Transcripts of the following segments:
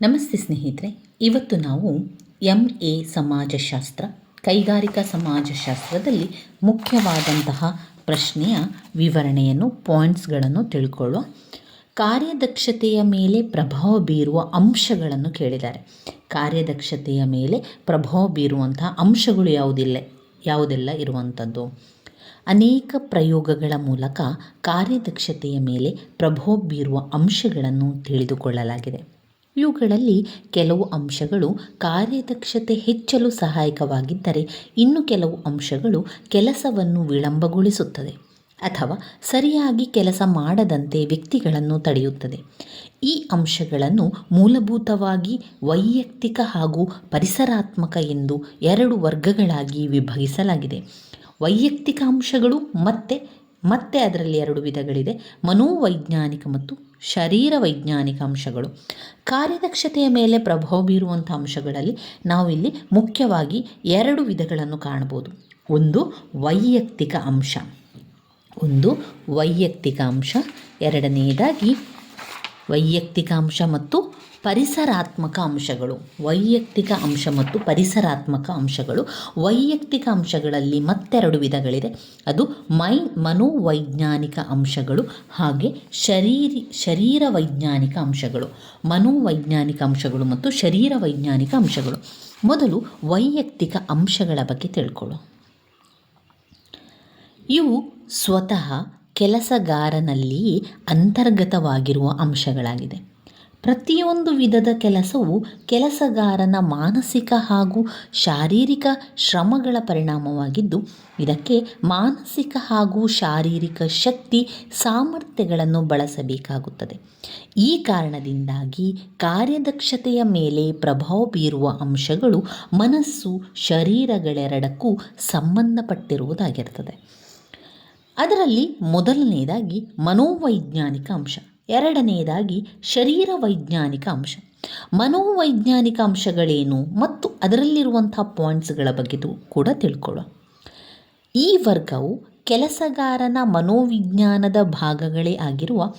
ನಮಸ್ತೆ ಸ್ನೇಹಿತರೆ, ಇವತ್ತು ನಾವು ಎಂ ಎ ಸಮಾಜಶಾಸ್ತ್ರ, ಕೈಗಾರಿಕಾ ಸಮಾಜಶಾಸ್ತ್ರದಲ್ಲಿ ಮುಖ್ಯವಾದಂತಹ ಪ್ರಶ್ನೆಯ ವಿವರಣೆಯನ್ನು, ಪಾಯಿಂಟ್ಸ್ಗಳನ್ನು ತಿಳ್ಕೊಳ್ಳುವ ಕಾರ್ಯದಕ್ಷತೆಯ ಮೇಲೆ ಪ್ರಭಾವ ಬೀರುವ ಅಂಶಗಳನ್ನು ಕೇಳಿದ್ದಾರೆ. ಕಾರ್ಯದಕ್ಷತೆಯ ಮೇಲೆ ಪ್ರಭಾವ ಬೀರುವಂತಹ ಅಂಶಗಳು ಯಾವುದಿಲ್ಲ, ಯಾವುದೆಲ್ಲ ಇರುವಂಥದ್ದು ಅನೇಕ ಪ್ರಯೋಗಗಳ ಮೂಲಕ ಕಾರ್ಯದಕ್ಷತೆಯ ಮೇಲೆ ಪ್ರಭಾವ ಬೀರುವ ಅಂಶಗಳನ್ನು ತಿಳಿದುಕೊಳ್ಳಲಾಗಿದೆ. ಇವುಗಳಲ್ಲಿ ಕೆಲವು ಅಂಶಗಳು ಕಾರ್ಯದಕ್ಷತೆ ಹೆಚ್ಚಲು ಸಹಾಯಕವಾಗಿದ್ದರೆ ಇನ್ನು ಕೆಲವು ಅಂಶಗಳು ಕೆಲಸವನ್ನು ವಿಳಂಬಗೊಳಿಸುತ್ತದೆ ಅಥವಾ ಸರಿಯಾಗಿ ಕೆಲಸ ಮಾಡದಂತೆ ವ್ಯಕ್ತಿಗಳನ್ನು ತಡೆಯುತ್ತದೆ. ಈ ಅಂಶಗಳನ್ನು ಮೂಲಭೂತವಾಗಿ ವೈಯಕ್ತಿಕ ಹಾಗೂ ಪರಿಸರಾತ್ಮಕ ಎಂದು ಎರಡು ವರ್ಗಗಳಾಗಿ ವಿಭಾಗಿಸಲಾಗಿದೆ ವೈಯಕ್ತಿಕ ಅಂಶಗಳು ಮತ್ತು ಮತ್ತೆ ಅದರಲ್ಲಿ ಎರಡು ವಿಧಗಳಿದೆ. ಮನೋವೈಜ್ಞಾನಿಕ ಮತ್ತು ಶರೀರ ವೈಜ್ಞಾನಿಕ ಅಂಶಗಳು. ಕಾರ್ಯದಕ್ಷತೆಯ ಮೇಲೆ ಪ್ರಭಾವ ಬೀರುವಂಥ ಅಂಶಗಳಲ್ಲಿ ನಾವು ಇಲ್ಲಿ ಮುಖ್ಯವಾಗಿ ಎರಡು ವಿಧಗಳನ್ನು ಕಾಣಬಹುದು. ಒಂದು ವೈಯಕ್ತಿಕ ಅಂಶ. ಒಂದು ವೈಯಕ್ತಿಕ ಅಂಶ. ಎರಡನೆಯದಾಗಿ ವೈಯಕ್ತಿಕ ಅಂಶ ಮತ್ತು ಪರಿಸರಾತ್ಮಕ ಅಂಶಗಳು, ವೈಯಕ್ತಿಕ ಅಂಶ ಮತ್ತು ಪರಿಸರಾತ್ಮಕ ಅಂಶಗಳು. ವೈಯಕ್ತಿಕ ಅಂಶಗಳಲ್ಲಿ ಮತ್ತೆರಡು ವಿಧಗಳಿದೆ. ಅದು ಮೈ, ಮನೋವೈಜ್ಞಾನಿಕ ಅಂಶಗಳು ಹಾಗೆ ಶರೀರಿ ಶರೀರ ವೈಜ್ಞಾನಿಕ ಅಂಶಗಳು, ಮನೋವೈಜ್ಞಾನಿಕ ಅಂಶಗಳು ಮತ್ತು ಶರೀರ ವೈಜ್ಞಾನಿಕ ಅಂಶಗಳು. ಮೊದಲು ವೈಯಕ್ತಿಕ ಅಂಶಗಳ ಬಗ್ಗೆ ತಿಳ್ಕೊಳ್ಳು ಇವು ಸ್ವತಃ ಕೆಲಸಗಾರನಲ್ಲಿ ಅಂತರ್ಗತವಾಗಿರುವ ಅಂಶಗಳಾಗಿದೆ. ಪ್ರತಿಯೊಂದು ವಿಧದ ಕೆಲಸವು ಕೆಲಸಗಾರನ ಮಾನಸಿಕ ಹಾಗೂ ಶಾರೀರಿಕ ಶ್ರಮಗಳ ಪರಿಣಾಮವಾಗಿದ್ದು, ಇದಕ್ಕೆ ಮಾನಸಿಕ ಹಾಗೂ ಶಾರೀರಿಕ ಶಕ್ತಿ ಸಾಮರ್ಥ್ಯಗಳನ್ನು ಬಳಸಬೇಕಾಗುತ್ತದೆ. ಈ ಕಾರಣದಿಂದಾಗಿ ಕಾರ್ಯದಕ್ಷತೆಯ ಮೇಲೆ ಪ್ರಭಾವ ಬೀರುವ ಅಂಶಗಳು ಮನಸ್ಸು, ಶರೀರಗಳೆರಡಕ್ಕೂ ಸಂಬಂಧಪಟ್ಟಿರುವುದಾಗಿರ್ತದೆ. ಅದರಲ್ಲಿ ಮೊದಲನೆಯದಾಗಿ ಮನೋವೈಜ್ಞಾನಿಕ ಅಂಶ. ಎರಡನೆಯದಾಗಿ ಶರೀರ ವೈಜ್ಞಾನಿಕ ಅಂಶ. ಮನೋವೈಜ್ಞಾನಿಕ ಅಂಶಗಳೇನು ಮತ್ತು ಅದರಲ್ಲಿರುವಂಥ ಪಾಯಿಂಟ್ಸ್ಗಳ ಬಗ್ಗೆ ಕೂಡ ತಿಳ್ಕೊಳ್ಳೋ ಈ ವರ್ಗವು ಕೆಲಸಗಾರನ ಮನೋವಿಜ್ಞಾನದ ಭಾಗಗಳೇ ಆಗಿರುವ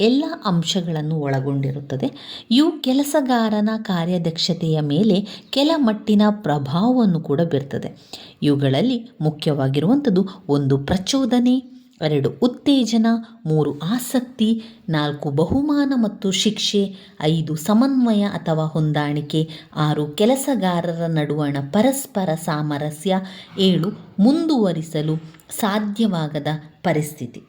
ಎಲ್ಲ ಅಂಶಗಳನ್ನು ಒಳಗೊಂಡಿರುತ್ತದೆ. ಇವು ಕೆಲಸಗಾರನ ಕಾರ್ಯದಕ್ಷತೆಯ ಮೇಲೆ ಕೆಲ ಮಟ್ಟಿನ ಪ್ರಭಾವವನ್ನು ಕೂಡ ಬೀರ್ತದೆ. ಇವುಗಳಲ್ಲಿ ಮುಖ್ಯವಾಗಿರುವಂಥದ್ದು ಒಂದು ಪ್ರಚೋದನೆ ಎರಡು ಉತ್ತೇಜನ, ಮೂರು ಆಸಕ್ತಿ, ನಾಲ್ಕು ಬಹುಮಾನ ಮತ್ತು ಶಿಕ್ಷೆ, ಐದು ಸಮನ್ವಯ ಅಥವಾ ಹೊಂದಾಣಿಕೆ, ಆರು ಕೆಲಸಗಾರರ ನಡುವಣ ಪರಸ್ಪರ ಸಾಮರಸ್ಯ, ಏಳು ಮುಂದುವರಿಸಲು ಸಾಧ್ಯವಾಗದ ಪರಿಸ್ಥಿತಿ.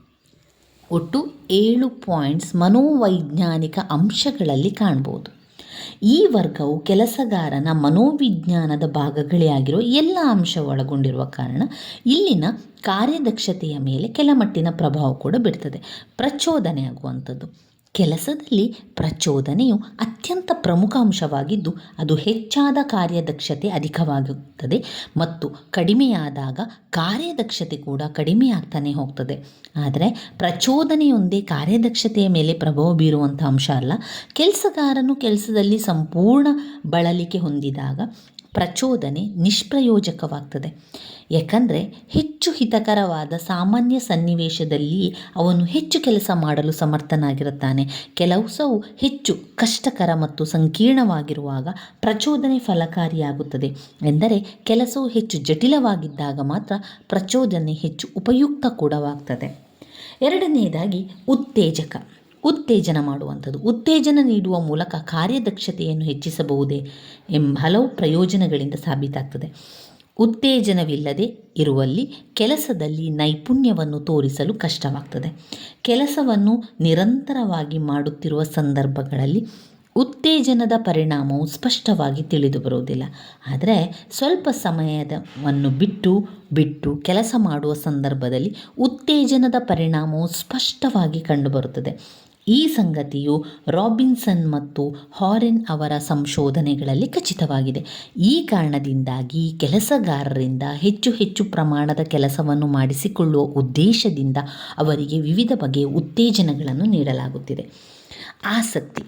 ಒಟ್ಟು ಏಳು ಪಾಯಿಂಟ್ಸ್ ಮನೋವೈಜ್ಞಾನಿಕ ಅಂಶಗಳಲ್ಲಿ ಕಾಣ್ಬೋದು. ಈ ವರ್ಗವು ಕೆಲಸಗಾರನ ಮನೋವಿಜ್ಞಾನದ ಭಾಗಗಳೇ ಆಗಿರುವ ಎಲ್ಲ ಅಂಶ ಒಳಗೊಂಡಿರುವ ಕಾರಣ ಇಲ್ಲಿನ ಕಾರ್ಯದಕ್ಷತೆಯ ಮೇಲೆ ಕೆಲಮಟ್ಟಿನ ಪ್ರಭಾವ ಕೂಡ ಬೀರ್ತದೆ. ಪ್ರಚೋದನೆ ಆಗುವಂಥದ್ದು. ಕೆಲಸದಲ್ಲಿ ಪ್ರಚೋದನೆಯು ಅತ್ಯಂತ ಪ್ರಮುಖ ಅಂಶವಾಗಿದ್ದು, ಅದು ಹೆಚ್ಚಾದ ಕಾರ್ಯದಕ್ಷತೆ ಅಧಿಕವಾಗುತ್ತದೆ ಮತ್ತು ಕಡಿಮೆಯಾದಾಗ ಕಾರ್ಯದಕ್ಷತೆ ಕೂಡ ಕಡಿಮೆಯಾಗ್ತಾನೆ ಹೋಗ್ತದೆ. ಆದರೆ ಪ್ರಚೋದನೆಯೊಂದೇ ಕಾರ್ಯದಕ್ಷತೆಯ ಮೇಲೆ ಪ್ರಭಾವ ಬೀರುವಂಥ ಅಂಶ ಅಲ್ಲ. ಕೆಲಸಗಾರನು ಕೆಲಸದಲ್ಲಿ ಸಂಪೂರ್ಣ ಬಳಲಿಕೆ ಹೊಂದಿದಾಗ ಪ್ರಚೋದನೆ ನಿಷ್ಪ್ರಯೋಜಕವಾಗ್ತದೆ. ಯಾಕಂದರೆ ಹೆಚ್ಚು ಹಿತಕರವಾದ ಸಾಮಾನ್ಯ ಸನ್ನಿವೇಶದಲ್ಲಿ ಅವನು ಹೆಚ್ಚು ಕೆಲಸ ಮಾಡಲು ಸಮರ್ಥನಾಗಿರುತ್ತಾನೆ. ಕೆಲವು ಸವು ಹೆಚ್ಚು ಕಷ್ಟಕರ ಮತ್ತು ಸಂಕೀರ್ಣವಾಗಿರುವಾಗ ಪ್ರಚೋದನೆ ಫಲಕಾರಿಯಾಗುತ್ತದೆ. ಎಂದರೆ ಕೆಲಸವು ಹೆಚ್ಚು ಜಟಿಲವಾಗಿದ್ದಾಗ ಮಾತ್ರ ಪ್ರಚೋದನೆ ಹೆಚ್ಚು ಉಪಯುಕ್ತ ಕೂಡವಾಗ್ತದೆ. ಎರಡನೆಯದಾಗಿ ಉತ್ತೇಜಕ. ಉತ್ತೇಜನ ಮಾಡುವಂಥದ್ದು. ಉತ್ತೇಜನ ನೀಡುವ ಮೂಲಕ ಕಾರ್ಯದಕ್ಷತೆಯನ್ನು ಹೆಚ್ಚಿಸಬಹುದೇ ಎಂಬ ಹಲವು ಪ್ರಯೋಜನಗಳಿಂದ ಸಾಬೀತಾಗ್ತದೆ. ಉತ್ತೇಜನವಿಲ್ಲದೆ ಇರುವಲ್ಲಿ ಕೆಲಸದಲ್ಲಿ ನೈಪುಣ್ಯವನ್ನು ತೋರಿಸಲು ಕಷ್ಟವಾಗ್ತದೆ. ಕೆಲಸವನ್ನು ನಿರಂತರವಾಗಿ ಮಾಡುತ್ತಿರುವ ಸಂದರ್ಭಗಳಲ್ಲಿ ಉತ್ತೇಜನದ ಪರಿಣಾಮವು ಸ್ಪಷ್ಟವಾಗಿ ತಿಳಿದು ಬರುವುದಿಲ್ಲ. ಆದರೆ ಸ್ವಲ್ಪ ಸಮಯದವನ್ನು ಬಿಟ್ಟು ಬಿಟ್ಟು ಕೆಲಸ ಮಾಡುವ ಸಂದರ್ಭದಲ್ಲಿ ಉತ್ತೇಜನದ ಪರಿಣಾಮವು ಸ್ಪಷ್ಟವಾಗಿ ಕಂಡುಬರುತ್ತದೆ. ಈ ಸಂಗತಿಯು ರಾಬಿನ್ಸನ್ ಮತ್ತು ಹಾರೆನ್ ಅವರ ಸಂಶೋಧನೆಗಳಲ್ಲಿ ಖಚಿತವಾಗಿದೆ. ಈ ಕಾರಣದಿಂದಾಗಿ ಕೆಲಸಗಾರರಿಂದ ಹೆಚ್ಚು ಹೆಚ್ಚು ಪ್ರಮಾಣದ ಕೆಲಸವನ್ನು ಮಾಡಿಸಿಕೊಳ್ಳುವ ಉದ್ದೇಶದಿಂದ ಅವರಿಗೆ ವಿವಿಧ ಬಗೆಯ ಉತ್ತೇಜನಗಳನ್ನು ನೀಡಲಾಗುತ್ತಿದೆ. ಆಸಕ್ತಿ.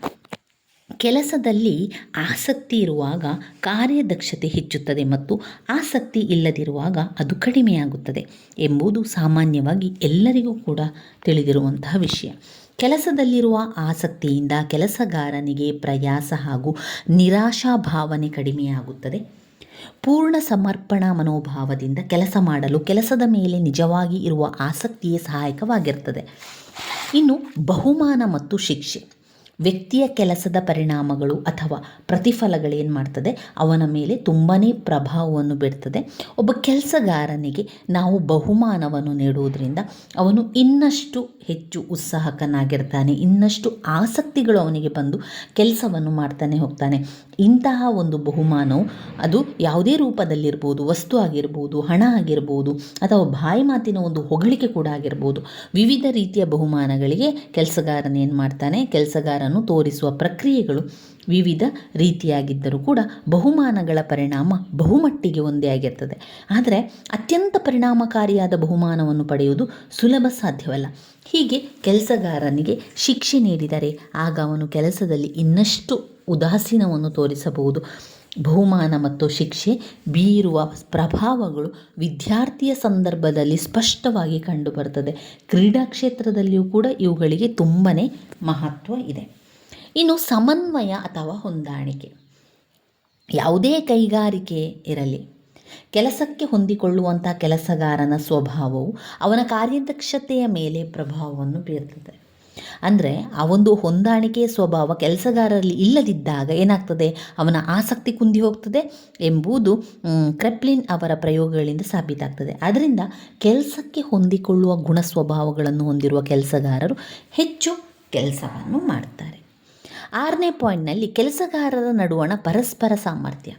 ಕೆಲಸದಲ್ಲಿ ಆಸಕ್ತಿ ಇರುವಾಗ ಕಾರ್ಯದಕ್ಷತೆ ಹೆಚ್ಚುತ್ತದೆ ಮತ್ತು ಆಸಕ್ತಿ ಇಲ್ಲದಿರುವಾಗ ಅದು ಕಡಿಮೆಯಾಗುತ್ತದೆ ಎಂಬುದು ಸಾಮಾನ್ಯವಾಗಿ ಎಲ್ಲರಿಗೂ ಕೂಡ ತಿಳಿದಿರುವಂತಹ ವಿಷಯ. ಕೆಲಸದಲ್ಲಿರುವ ಆಸಕ್ತಿಯಿಂದ ಕೆಲಸಗಾರನಿಗೆ ಪ್ರಯಾಸ ಹಾಗೂ ನಿರಾಶಾ ಭಾವನೆ ಕಡಿಮೆಯಾಗುತ್ತದೆ. ಪೂರ್ಣ ಸಮರ್ಪಣಾ ಮನೋಭಾವದಿಂದ ಕೆಲಸ ಮಾಡಲು ಕೆಲಸದ ಮೇಲೆ ನಿಜವಾಗಿ ಇರುವ ಆಸಕ್ತಿಯೇ ಸಹಾಯಕವಾಗಿರ್ತದೆ ಇನ್ನು ಬಹುಮಾನ ಮತ್ತು ಶಿಕ್ಷೆ. ವ್ಯಕ್ತಿಯ ಕೆಲಸದ ಪರಿಣಾಮಗಳು ಅಥವಾ ಪ್ರತಿಫಲಗಳು ಏನು ಮಾಡ್ತದೆ? ಅವನ ಮೇಲೆ ತುಂಬಾ ಪ್ರಭಾವವನ್ನು ಬೀರ್ತದೆ. ಒಬ್ಬ ಕೆಲಸಗಾರನಿಗೆ ನಾವು ಬಹುಮಾನವನ್ನು ನೀಡುವುದರಿಂದ ಅವನು ಇನ್ನಷ್ಟು ಹೆಚ್ಚು ಉತ್ಸಾಹಕನಾಗಿರ್ತಾನೆ, ಇನ್ನಷ್ಟು ಆಸಕ್ತಿಗಳು ಅವನಿಗೆ ಬಂದು ಕೆಲಸವನ್ನು ಮಾಡ್ತಾನೆ ಹೋಗ್ತಾನೆ. ಇಂತಹ ಒಂದು ಬಹುಮಾನವು ಅದು ಯಾವುದೇ ರೂಪದಲ್ಲಿರ್ಬೋದು, ವಸ್ತು ಆಗಿರ್ಬೋದು, ಹಣ ಆಗಿರ್ಬೋದು, ಅಥವಾ ಬಾಯಿ ಮಾತಿನ ಒಂದು ಹೊಗಳಿಕೆ ಕೂಡ ಆಗಿರ್ಬೋದು. ವಿವಿಧ ರೀತಿಯ ಬಹುಮಾನಗಳಿಗೆ ಕೆಲಸಗಾರನೇನು ಮಾಡ್ತಾನೆ? ಕೆಲಸಗಾರನು ತೋರಿಸುವ ಪ್ರಕ್ರಿಯೆಗಳು ವಿವಿಧ ರೀತಿಯಾಗಿದ್ದರೂ ಕೂಡ ಬಹುಮಾನಗಳ ಪರಿಣಾಮ ಬಹುಮಟ್ಟಿಗೆ ಒಂದೇ ಆಗಿರ್ತದೆ. ಆದರೆ ಅತ್ಯಂತ ಪರಿಣಾಮಕಾರಿಯಾದ ಬಹುಮಾನವನ್ನು ಪಡೆಯುವುದು ಸುಲಭ ಸಾಧ್ಯವಲ್ಲ. ಹೀಗೆ ಕೆಲಸಗಾರನಿಗೆ ಶಿಕ್ಷೆ ನೀಡಿದರೆ ಆಗ ಅವನು ಕೆಲಸದಲ್ಲಿ ಇನ್ನಷ್ಟು ಉದಾಸೀನವನ್ನು ತೋರಿಸಬಹುದು. ಬಹುಮಾನ ಮತ್ತು ಶಿಕ್ಷೆ ಬೀರುವ ಪ್ರಭಾವಗಳು ವಿದ್ಯಾರ್ಥಿಯ ಸಂದರ್ಭದಲ್ಲಿ ಸ್ಪಷ್ಟವಾಗಿ ಕಂಡುಬರ್ತದೆ. ಕ್ರೀಡಾ ಕ್ಷೇತ್ರದಲ್ಲಿಯೂ ಕೂಡ ಇವುಗಳಿಗೆ ತುಂಬಾ ಮಹತ್ವ ಇದೆ. ಇನ್ನು ಸಮನ್ವಯ ಅಥವಾ ಹೊಂದಾಣಿಕೆ. ಯಾವುದೇ ಕೈಗಾರಿಕೆ ಇರಲಿ, ಕೆಲಸಕ್ಕೆ ಹೊಂದಿಕೊಳ್ಳುವಂಥ ಕೆಲಸಗಾರನ ಸ್ವಭಾವವು ಅವನ ಕಾರ್ಯದಕ್ಷತೆಯ ಮೇಲೆ ಪ್ರಭಾವವನ್ನು ಬೀರ್ತದೆ. ಅಂದರೆ ಆ ಒಂದು ಹೊಂದಾಣಿಕೆಯ ಸ್ವಭಾವ ಕೆಲಸಗಾರರಲ್ಲಿ ಇಲ್ಲದಿದ್ದಾಗ ಏನಾಗ್ತದೆ? ಅವನ ಆಸಕ್ತಿ ಕುಂದಿ ಹೋಗ್ತದೆ ಎಂಬುದು ಕ್ರೆಪ್ಲಿನ್ ಅವರ ಪ್ರಯೋಗಗಳಿಂದ ಸಾಬೀತಾಗ್ತದೆ. ಅದರಿಂದ ಕೆಲಸಕ್ಕೆ ಹೊಂದಿಕೊಳ್ಳುವ ಗುಣ ಸ್ವಭಾವಗಳನ್ನು ಹೊಂದಿರುವ ಕೆಲಸಗಾರರು ಹೆಚ್ಚು ಕೆಲಸವನ್ನು ಮಾಡ್ತಾರೆ. ಆರನೇ ಪಾಯಿಂಟ್ನಲ್ಲಿ, ಕೆಲಸಗಾರರ ನಡುವಣ ಪರಸ್ಪರ ಸಾಮರ್ಥ್ಯ.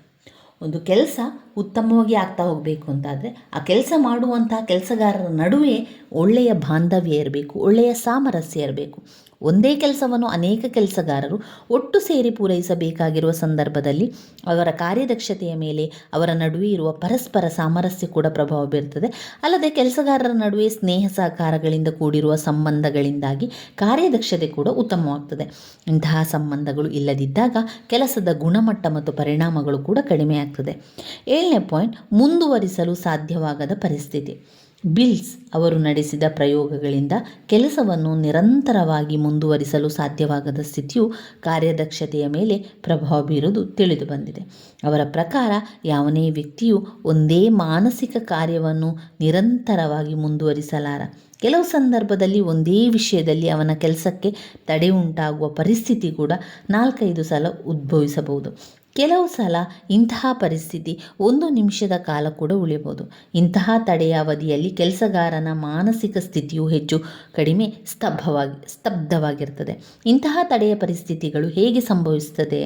ಒಂದು ಕೆಲಸ ಉತ್ತಮವಾಗಿ ಆಗ್ತಾ ಹೋಗಬೇಕು ಅಂತಾದರೆ ಆ ಕೆಲಸ ಮಾಡುವಂತಹ ಕೆಲಸಗಾರರ ನಡುವೆ ಒಳ್ಳೆಯ ಬಾಂಧವ್ಯ ಇರಬೇಕು, ಒಳ್ಳೆಯ ಸಾಮರಸ್ಯ ಇರಬೇಕು. ಒಂದೇ ಕೆಲಸವನ್ನು ಅನೇಕ ಕೆಲಸಗಾರರು ಒಟ್ಟು ಸೇರಿ ಪೂರೈಸಬೇಕಾಗಿರುವ ಸಂದರ್ಭದಲ್ಲಿ ಅವರ ಕಾರ್ಯದಕ್ಷತೆಯ ಮೇಲೆ ಅವರ ನಡುವೆ ಇರುವ ಪರಸ್ಪರ ಸಾಮರಸ್ಯ ಕೂಡ ಪ್ರಭಾವ ಬೀರುತ್ತದೆ ಅಲ್ಲದೆ ಕೆಲಸಗಾರರ ನಡುವೆ ಸ್ನೇಹ ಸಹಕಾರಗಳಿಂದ ಕೂಡಿರುವ ಸಂಬಂಧಗಳಿಂದಾಗಿ ಕಾರ್ಯದಕ್ಷತೆ ಕೂಡ ಉತ್ತಮವಾಗ್ತದೆ. ಇಂತಹ ಸಂಬಂಧಗಳು ಇಲ್ಲದಿದ್ದಾಗ ಕೆಲಸದ ಗುಣಮಟ್ಟ ಮತ್ತು ಪರಿಣಾಮಗಳು ಕೂಡ ಕಡಿಮೆಯಾಗ್ತದೆ. ಏಳನೇ ಪಾಯಿಂಟ್, ಮುಂದುವರಿಸಲು ಸಾಧ್ಯವಾಗದ ಪರಿಸ್ಥಿತಿ. ಬಿಲ್ಸ್ ಅವರು ನಡೆಸಿದ ಪ್ರಯೋಗಗಳಿಂದ ಕೆಲಸವನ್ನು ನಿರಂತರವಾಗಿ ಮುಂದುವರಿಸಲು ಸಾಧ್ಯವಾಗದ ಸ್ಥಿತಿಯು ಕಾರ್ಯದಕ್ಷತೆಯ ಮೇಲೆ ಪ್ರಭಾವ ಬೀರುವುದು ತಿಳಿದು ಬಂದಿದೆ. ಅವರ ಪ್ರಕಾರ ಯಾವನೇ ವ್ಯಕ್ತಿಯು ಒಂದೇ ಮಾನಸಿಕ ಕಾರ್ಯವನ್ನು ನಿರಂತರವಾಗಿ ಮುಂದುವರಿಸಲಾರ. ಕೆಲವು ಸಂದರ್ಭದಲ್ಲಿ ಒಂದೇ ವಿಷಯದಲ್ಲಿ ಅವನ ಕೆಲಸಕ್ಕೆ ತಡೆ ಉಂಟಾಗುವ ಪರಿಸ್ಥಿತಿ ಕೂಡ ನಾಲ್ಕೈದು ಸಲ ಉದ್ಭವಿಸಬಹುದು. ಕೆಲವು ಸಲ ಇಂತಹ ಪರಿಸ್ಥಿತಿ ಒಂದು ನಿಮಿಷದ ಕಾಲ ಕೂಡ ಉಳಿಯಬಹುದು ಇಂತಹ ತಡೆಯ ಅವಧಿಯಲ್ಲಿ ಕೆಲಸಗಾರನ ಮಾನಸಿಕ ಸ್ಥಿತಿಯು ಹೆಚ್ಚು ಕಡಿಮೆ ಸ್ತಬ್ಧವಾಗಿ, ಸ್ತಬ್ಧವಾಗಿರ್ತದೆ. ಇಂತಹ ತಡೆಯ ಪರಿಸ್ಥಿತಿಗಳು ಹೇಗೆ ಸಂಭವಿಸುತ್ತದೆ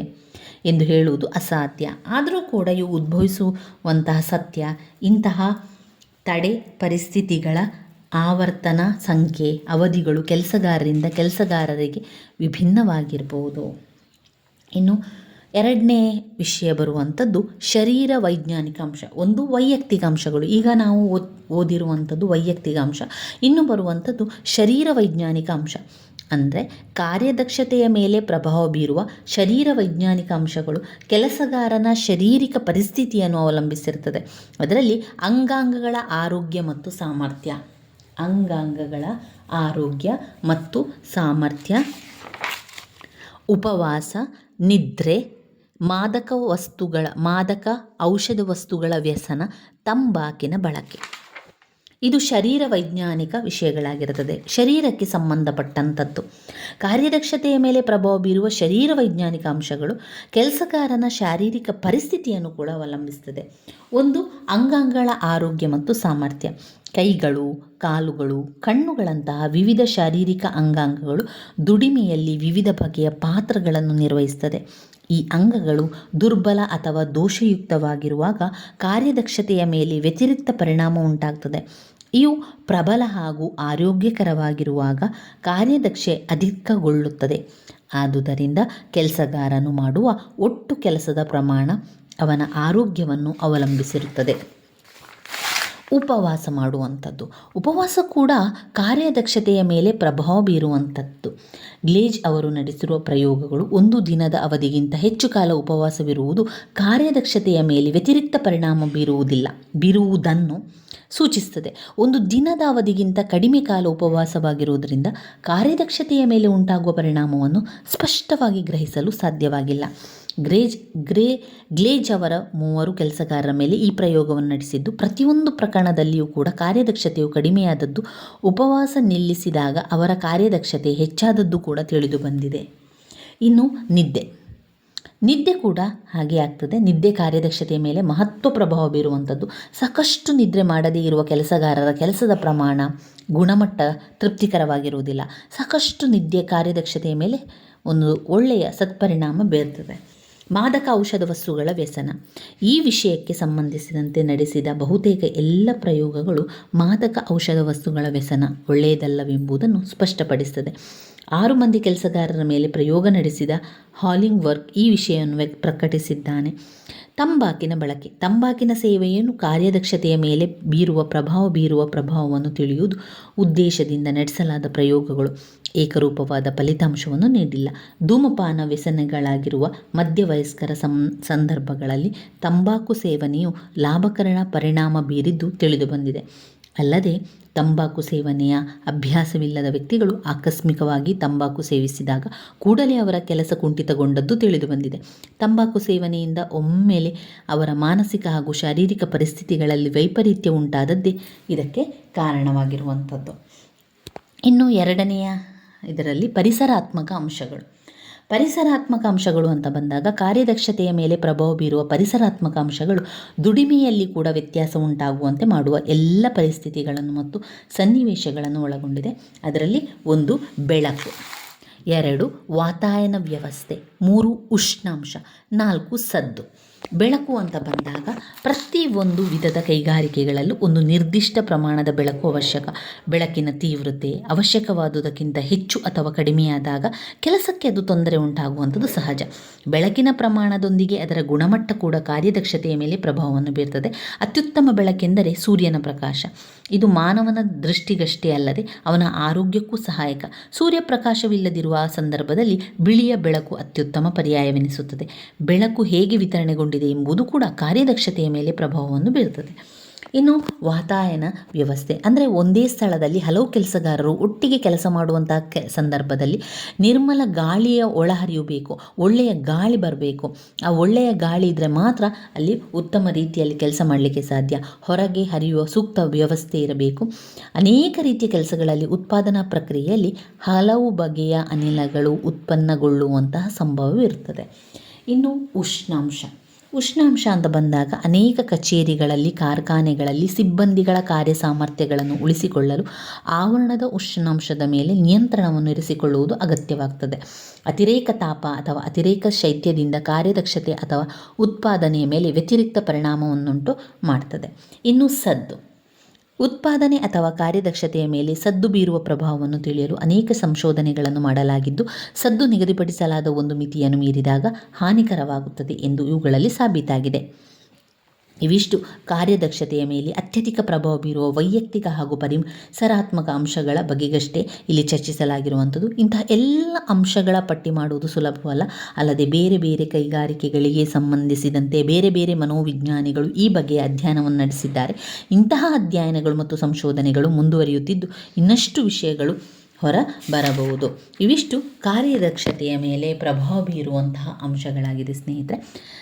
ಎಂದು ಹೇಳುವುದು ಅಸಾಧ್ಯ. ಆದರೂ ಕೂಡ ಇವು ಉದ್ಭವಿಸುವಂತಹ ಸತ್ಯ. ಇಂತಹ ತಡೆ ಪರಿಸ್ಥಿತಿಗಳ ಆವರ್ತನ ಸಂಖ್ಯೆ, ಅವಧಿಗಳು ಕೆಲಸಗಾರರಿಂದ ಕೆಲಸಗಾರರಿಗೆ ವಿಭಿನ್ನವಾಗಿರ್ಬೋದು ಇನ್ನು ಎರಡನೇ ವಿಷಯ ಬರುವಂಥದ್ದು ಶರೀರ ವೈಜ್ಞಾನಿಕ ಅಂಶ. ಒಂದು ವೈಯಕ್ತಿಕ ಅಂಶಗಳು. ಈಗ ನಾವು ಓದ್, ಓದಿರುವಂಥದ್ದು ವೈಯಕ್ತಿಕ ಅಂಶ. ಇನ್ನು ಬರುವಂಥದ್ದು ಶರೀರ ವೈಜ್ಞಾನಿಕ ಅಂಶ. ಅಂದರೆ ಕಾರ್ಯದಕ್ಷತೆಯ ಮೇಲೆ ಪ್ರಭಾವ ಬೀರುವ ಶರೀರ ವೈಜ್ಞಾನಿಕ ಅಂಶಗಳು ಕೆಲಸಗಾರನ ಶಾರೀರಿಕ ಪರಿಸ್ಥಿತಿಯನ್ನು ಅವಲಂಬಿಸಿರ್ತದೆ. ಅದರಲ್ಲಿ ಅಂಗಾಂಗಗಳ ಆರೋಗ್ಯ ಮತ್ತು ಸಾಮರ್ಥ್ಯ. ಅಂಗಾಂಗಗಳ ಆರೋಗ್ಯ ಮತ್ತು ಸಾಮರ್ಥ್ಯ. ಉಪವಾಸ, ನಿದ್ರೆ ಮಾದಕ ವಸ್ತುಗಳ, ಮಾದಕ ಔಷಧ ವಸ್ತುಗಳ ವ್ಯಸನ, ತಂಬಾಕಿನ ಬಳಕೆ. ಇದು ಶರೀರ ವೈಜ್ಞಾನಿಕ ವಿಷಯಗಳಾಗಿರುತ್ತದೆ. ಶರೀರಕ್ಕೆ ಸಂಬಂಧಪಟ್ಟಂಥದ್ದು. ಕಾರ್ಯದಕ್ಷತೆಯ ಮೇಲೆ ಪ್ರಭಾವ ಬೀರುವ ಶರೀರ ವೈಜ್ಞಾನಿಕ ಅಂಶಗಳು ಕೆಲಸಗಾರನ ಶಾರೀರಿಕ ಪರಿಸ್ಥಿತಿಯನ್ನು ಕೂಡ ಅವಲಂಬಿಸ್ತದೆ ಒಂದು, ಅಂಗಾಂಗಗಳ ಆರೋಗ್ಯ ಮತ್ತು ಸಾಮರ್ಥ್ಯ. ಕೈಗಳು, ಕಾಲುಗಳು, ಕಣ್ಣುಗಳಂತಹ ವಿವಿಧ ಶಾರೀರಿಕ ಅಂಗಾಂಗಗಳು ದುಡಿಮೆಯಲ್ಲಿ ವಿವಿಧ ಬಗೆಯ ಪಾತ್ರಗಳನ್ನು ನಿರ್ವಹಿಸ್ತದೆ ಈ ಅಂಗಗಳು ದುರ್ಬಲ ಅಥವಾ ದೋಷಯುಕ್ತವಾಗಿರುವಾಗ ಕಾರ್ಯದಕ್ಷತೆಯ ಮೇಲೆ ವ್ಯತಿರಿಕ್ತ ಪರಿಣಾಮ ಉಂಟಾಗ್ತದೆ. ಇವು ಪ್ರಬಲ ಹಾಗೂ ಆರೋಗ್ಯಕರವಾಗಿರುವಾಗ ಕಾರ್ಯದಕ್ಷೆ ಅಧಿಕಗೊಳ್ಳುತ್ತದೆ. ಆದುದರಿಂದ ಕೆಲಸಗಾರನು ಮಾಡುವ ಒಟ್ಟು ಕೆಲಸದ ಪ್ರಮಾಣ ಅವನ ಆರೋಗ್ಯವನ್ನು ಅವಲಂಬಿಸಿರುತ್ತದೆ. ಉಪವಾಸ ಮಾಡುವಂಥದ್ದು. ಉಪವಾಸ ಕೂಡ ಕಾರ್ಯದಕ್ಷತೆಯ ಮೇಲೆ ಪ್ರಭಾವ ಬೀರುವಂಥದ್ದು. ಗ್ಲೇಜ್ ಅವರು ನಡೆಸಿರುವ ಪ್ರಯೋಗಗಳು ಒಂದು ದಿನದ ಅವಧಿಗಿಂತ ಹೆಚ್ಚು ಕಾಲ ಉಪವಾಸವಿರುವುದು ಕಾರ್ಯದಕ್ಷತೆಯ ಮೇಲೆ ವ್ಯತಿರಿಕ್ತ ಪರಿಣಾಮ ಬೀರುವುದಿಲ್ಲ. ಬೀರುವುದನ್ನು ಸೂಚಿಸುತ್ತದೆ. ಒಂದು ದಿನದ ಅವಧಿಗಿಂತ ಕಡಿಮೆ ಕಾಲ ಉಪವಾಸವಾಗಿರುವುದರಿಂದ ಕಾರ್ಯದಕ್ಷತೆಯ ಮೇಲೆ ಉಂಟಾಗುವ ಪರಿಣಾಮವನ್ನು ಸ್ಪಷ್ಟವಾಗಿ ಗ್ರಹಿಸಲು ಸಾಧ್ಯವಾಗಿಲ್ಲ. ಗ್ರೇಜ್, ಗ್ರೇ, ಗ್ಲೇಜ್ ಅವರ ಮೂವರು ಕೆಲಸಗಾರರ ಮೇಲೆ ಈ ಪ್ರಯೋಗವನ್ನು ನಡೆಸಿದ್ದು, ಪ್ರತಿಯೊಂದು ಪ್ರಕರಣದಲ್ಲಿಯೂ ಕೂಡ ಕಾರ್ಯದಕ್ಷತೆಯು ಕಡಿಮೆಯಾದದ್ದು ಉಪವಾಸ ನಿಲ್ಲಿಸಿದಾಗ ಅವರ ಕಾರ್ಯದಕ್ಷತೆ ಹೆಚ್ಚಾದದ್ದು ಕೂಡ ತಿಳಿದು ಬಂದಿದೆ. ಇನ್ನು ನಿದ್ದೆ. ನಿದ್ದೆ ಕೂಡ ಹಾಗೆ ಆಗ್ತದೆ. ನಿದ್ದೆ ಕಾರ್ಯದಕ್ಷತೆಯ ಮೇಲೆ ಮಹತ್ವ ಪ್ರಭಾವ ಬೀರುವಂಥದ್ದು. ಸಾಕಷ್ಟು ನಿದ್ರೆ ಮಾಡದೇ ಇರುವ ಕೆಲಸಗಾರರ ಕೆಲಸದ ಪ್ರಮಾಣ, ಗುಣಮಟ್ಟ ತೃಪ್ತಿಕರವಾಗಿರುವುದಿಲ್ಲ. ಸಾಕಷ್ಟು ನಿದ್ದೆ ಕಾರ್ಯದಕ್ಷತೆಯ ಮೇಲೆ ಒಂದು ಒಳ್ಳೆಯ ಸತ್ಪರಿಣಾಮ ಬೀರ್ತದೆ. ಮಾದಕ ಔಷಧ ವಸ್ತುಗಳ ವ್ಯಸನ. ಈ ವಿಷಯಕ್ಕೆ ಸಂಬಂಧಿಸಿದಂತೆ ನಡೆಸಿದ ಬಹುತೇಕ ಎಲ್ಲ ಪ್ರಯೋಗಗಳು ಮಾದಕ ಔಷಧ ವಸ್ತುಗಳ ವ್ಯಸನ. ಒಳ್ಳೆಯದಲ್ಲವೆಂಬುದನ್ನು ಸ್ಪಷ್ಟಪಡಿಸುತ್ತದೆ ಆರು ಮಂದಿ ಕೆಲಸಗಾರರ ಮೇಲೆ ಪ್ರಯೋಗ ನಡೆಸಿದ ಹಾಲಿಂಗ್ ವರ್ಕ್ ಈ ವಿಷಯವನ್ನು ಪ್ರಕಟಿಸಿದ್ದಾನೆ. ತಂಬಾಕಿನ ಬಳಕೆ. ತಂಬಾಕಿನ ಸೇವೆಯನ್ನು ಕಾರ್ಯದಕ್ಷತೆಯ ಮೇಲೆ ಬೀರುವ ಪ್ರಭಾವ, ಬೀರುವ ಪ್ರಭಾವವನ್ನು ತಿಳಿಯುವುದು ಉದ್ದೇಶದಿಂದ ನಡೆಸಲಾದ ಪ್ರಯೋಗಗಳು. ಏಕರೂಪವಾದ ಫಲಿತಾಂಶವನ್ನು ನೀಡಿಲ್ಲ. ಧೂಮಪಾನ ವ್ಯಸನಗಳಾಗಿರುವ ಮಧ್ಯವಯಸ್ಕರ ಸಂ, ಸಂದರ್ಭಗಳಲ್ಲಿ ತಂಬಾಕು ಸೇವನೆಯು ಲಾಭಕರಣ ಪರಿಣಾಮ ಬೀರಿದ್ದು ತಿಳಿದುಬಂದಿದೆ. ಅಲ್ಲದೆ ತಂಬಾಕು ಸೇವನೆಯ ಅಭ್ಯಾಸವಿಲ್ಲದ ವ್ಯಕ್ತಿಗಳು ಆಕಸ್ಮಿಕವಾಗಿ ತಂಬಾಕು ಸೇವಿಸಿದಾಗ ಕೂಡಲೇ ಅವರ ಕೆಲಸ ಕುಂಠಿತಗೊಂಡದ್ದು ತಿಳಿದುಬಂದಿದೆ ತಂಬಾಕು ಸೇವನೆಯಿಂದ ಒಮ್ಮೆಲೆ ಅವರ ಮಾನಸಿಕ ಹಾಗೂ ಶಾರೀರಿಕ ಪರಿಸ್ಥಿತಿಗಳಲ್ಲಿ ವೈಪರೀತ್ಯ ಉಂಟಾದದ್ದೇ ಇದಕ್ಕೆ ಕಾರಣವಾಗಿರುವಂಥದ್ದು. ಇನ್ನು ಎರಡನೆಯ ಇದರಲ್ಲಿ ಪರಿಸರಾತ್ಮಕ ಅಂಶಗಳು. ಪರಿಸರಾತ್ಮಕ ಅಂಶಗಳು ಅಂತ ಬಂದಾಗ ಕಾರ್ಯದಕ್ಷತೆಯ ಮೇಲೆ ಪ್ರಭಾವ ಬೀರುವ ಪರಿಸರಾತ್ಮಕ ಅಂಶಗಳು ದುಡಿಮೆಯಲ್ಲಿ ಕೂಡ ವ್ಯತ್ಯಾಸ ಉಂಟಾಗುವಂತೆ ಮಾಡುವ ಎಲ್ಲ ಪರಿಸ್ಥಿತಿಗಳನ್ನು ಮತ್ತು ಸನ್ನಿವೇಶಗಳನ್ನು ಒಳಗೊಂಡಿದೆ. ಅದರಲ್ಲಿ ಒಂದು ಬೆಳಕು, ಎರಡು ವಾತಾಯನ ವ್ಯವಸ್ಥೆ, ಮೂರು ಉಷ್ಣಾಂಶ, ನಾಲ್ಕು ಸದ್ದು. ಬೆಳಕು ಅಂತ ಬಂದಾಗ ಪ್ರತಿಯೊಂದು ವಿಧದ ಕೈಗಾರಿಕೆಗಳಲ್ಲೂ ಒಂದು ನಿರ್ದಿಷ್ಟ ಪ್ರಮಾಣದ ಬೆಳಕು ಅವಶ್ಯಕ. ಬೆಳಕಿನ ತೀವ್ರತೆ ಅವಶ್ಯಕವಾದುದಕ್ಕಿಂತ ಹೆಚ್ಚು ಅಥವಾ ಕಡಿಮೆಯಾದಾಗ ಕೆಲಸಕ್ಕೆ ಅದು ತೊಂದರೆ ಉಂಟಾಗುವಂಥದ್ದು ಸಹಜ. ಬೆಳಕಿನ ಪ್ರಮಾಣದೊಂದಿಗೆ ಅದರ ಗುಣಮಟ್ಟ ಕೂಡ ಕಾರ್ಯದಕ್ಷತೆಯ ಮೇಲೆ ಪ್ರಭಾವವನ್ನು ಬೀರ್ತದೆ. ಅತ್ಯುತ್ತಮ ಬೆಳಕೆಂದರೆ ಸೂರ್ಯನ ಪ್ರಕಾಶ. ಇದು ಮಾನವನ ದೃಷ್ಟಿಗಷ್ಟೇ ಅಲ್ಲದೆ ಅವನ ಆರೋಗ್ಯಕ್ಕೂ ಸಹಾಯಕ. ಸೂರ್ಯಪ್ರಕಾಶವಿಲ್ಲದಿರುವ ಸಂದರ್ಭದಲ್ಲಿ ಬಿಳಿಯ ಬೆಳಕು ಅತ್ಯುತ್ತಮ ಪರ್ಯಾಯವೆನಿಸುತ್ತದೆ. ಬೆಳಕು ಹೇಗೆ ವಿತರಣೆಗೊಂಡಿದೆ ಎಂಬುದು ಕೂಡ ಕಾರ್ಯದಕ್ಷತೆಯ ಮೇಲೆ ಪ್ರಭಾವವನ್ನು ಬೀರುತ್ತದೆ. ಇನ್ನು ವಾತಾಯನ ವ್ಯವಸ್ಥೆ. ಅಂದರೆ ಒಂದೇ ಸ್ಥಳದಲ್ಲಿ ಹಲವು ಕೆಲಸಗಾರರು ಒಟ್ಟಿಗೆ ಕೆಲಸ ಮಾಡುವಂತಹ ಸಂದರ್ಭದಲ್ಲಿ ನಿರ್ಮಲ ಗಾಳಿಯ ಒಳಹರಿವು ಬೇಕು ಒಳ್ಳೆಯ ಗಾಳಿ ಬರಬೇಕು. ಆ ಒಳ್ಳೆಯ ಗಾಳಿ ಇದ್ದರೆ ಮಾತ್ರ ಅಲ್ಲಿ ಉತ್ತಮ ರೀತಿಯಲ್ಲಿ ಕೆಲಸ ಮಾಡಲಿಕ್ಕೆ ಸಾಧ್ಯ. ಹೊರಗೆ ಹರಿಯುವ ಸೂಕ್ತ ವ್ಯವಸ್ಥೆ ಇರಬೇಕು. ಅನೇಕ ರೀತಿಯ ಕೆಲಸಗಳಲ್ಲಿ ಉತ್ಪಾದನಾ ಪ್ರಕ್ರಿಯೆಯಲ್ಲಿ ಹಲವು ಬಗೆಯ ಅನಿಲಗಳು ಉತ್ಪನ್ನಗೊಳ್ಳುವಂತಹ ಸಂಭವವಿರುತ್ತದೆ. ಇನ್ನು ಉಷ್ಣಾಂಶ. ಉಷ್ಣಾಂಶ ಅಂತ ಬಂದಾಗ ಅನೇಕ ಕಚೇರಿಗಳಲ್ಲಿ, ಕಾರ್ಖಾನೆಗಳಲ್ಲಿ ಸಿಬ್ಬಂದಿಗಳ ಕಾರ್ಯ ಸಾಮರ್ಥ್ಯಗಳನ್ನು ಉಳಿಸಿಕೊಳ್ಳಲು ಆವರಣದ ಉಷ್ಣಾಂಶದ ಮೇಲೆ ನಿಯಂತ್ರಣವನ್ನು ಇರಿಸಿಕೊಳ್ಳುವುದು ಅಗತ್ಯವಾಗ್ತದೆ. ಅತಿರೇಕ ತಾಪ ಅಥವಾ ಅತಿರೇಕ ಶೈತ್ಯದಿಂದ ಕಾರ್ಯದಕ್ಷತೆ ಅಥವಾ ಉತ್ಪಾದನೆಯ ಮೇಲೆ ವ್ಯತಿರಿಕ್ತ ಪರಿಣಾಮವನ್ನುಂಟು ಮಾಡ್ತದೆ. ಇನ್ನು ಸದ್ದು. ಉತ್ಪಾದನೆ ಅಥವಾ ಕಾರ್ಯದಕ್ಷತೆಯ ಮೇಲೆ ಸದ್ದು ಬೀರುವ ಪ್ರಭಾವವನ್ನು ತಿಳಿಯಲು ಅನೇಕ ಸಂಶೋಧನೆಗಳನ್ನು ಮಾಡಲಾಗಿದ್ದು, ಸದ್ದು ನಿಗದಿಪಡಿಸಲಾದ ಒಂದು ಮಿತಿಯನ್ನು ಮೀರಿದಾಗ ಹಾನಿಕರವಾಗುತ್ತದೆ ಎಂದು ಇವುಗಳಲ್ಲಿ ಸಾಬೀತಾಗಿದೆ. ಇವಿಷ್ಟು ಕಾರ್ಯದಕ್ಷತೆಯ ಮೇಲೆ ಅತ್ಯಧಿಕ ಪ್ರಭಾವ ಬೀರುವ ವೈಯಕ್ತಿಕ ಹಾಗೂ ಪರಿಸರಾತ್ಮಕ ಅಂಶಗಳ ಬಗೆಗಷ್ಟೇ ಇಲ್ಲಿ ಚರ್ಚಿಸಲಾಗಿರುವಂಥದ್ದು. ಇಂತಹ ಎಲ್ಲ ಅಂಶಗಳ ಪಟ್ಟಿ ಮಾಡುವುದು ಸುಲಭವಲ್ಲ. ಅಲ್ಲದೆ ಬೇರೆ ಬೇರೆ ಕೈಗಾರಿಕೆಗಳಿಗೆ ಸಂಬಂಧಿಸಿದಂತೆ ಬೇರೆ ಬೇರೆ ಮನೋವಿಜ್ಞಾನಿಗಳು ಈ ಬಗೆಯ ಅಧ್ಯಯನವನ್ನು ನಡೆಸಿದ್ದಾರೆ. ಇಂತಹ ಅಧ್ಯಯನಗಳು ಮತ್ತು ಸಂಶೋಧನೆಗಳು ಮುಂದುವರಿಯುತ್ತಿದ್ದು ಇನ್ನಷ್ಟು ವಿಷಯಗಳು ಹೊರ ಬರಬಹುದು ಇವಿಷ್ಟು ಕಾರ್ಯದಕ್ಷತೆಯ ಮೇಲೆ ಪ್ರಭಾವ ಬೀರುವಂತಹ ಅಂಶಗಳಾಗಿದೆ ಸ್ನೇಹಿತರೆ.